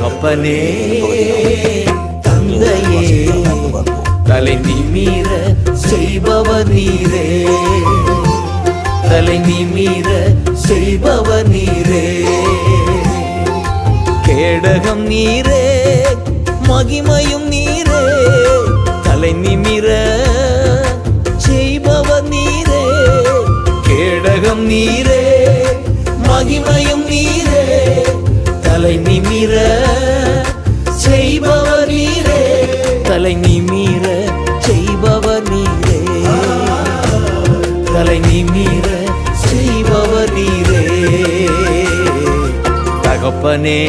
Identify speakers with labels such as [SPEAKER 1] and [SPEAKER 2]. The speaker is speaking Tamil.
[SPEAKER 1] தகப்பனே தந்தையே தலை நிமீர செய்பவர் நீரே. தலை நிமீர செய்பவர் நீரே. கேடகம் நீரே மகிமையும் நீரே. தலை நிமிர செய்பவர் நீரே. கேடகம் நீரே மகிமையும் நீரே. தலை நிமிர தலை நிமிர செய்பவர் நீரே. தலை நிமிர செய்பவர் நீரே. தகப்பனே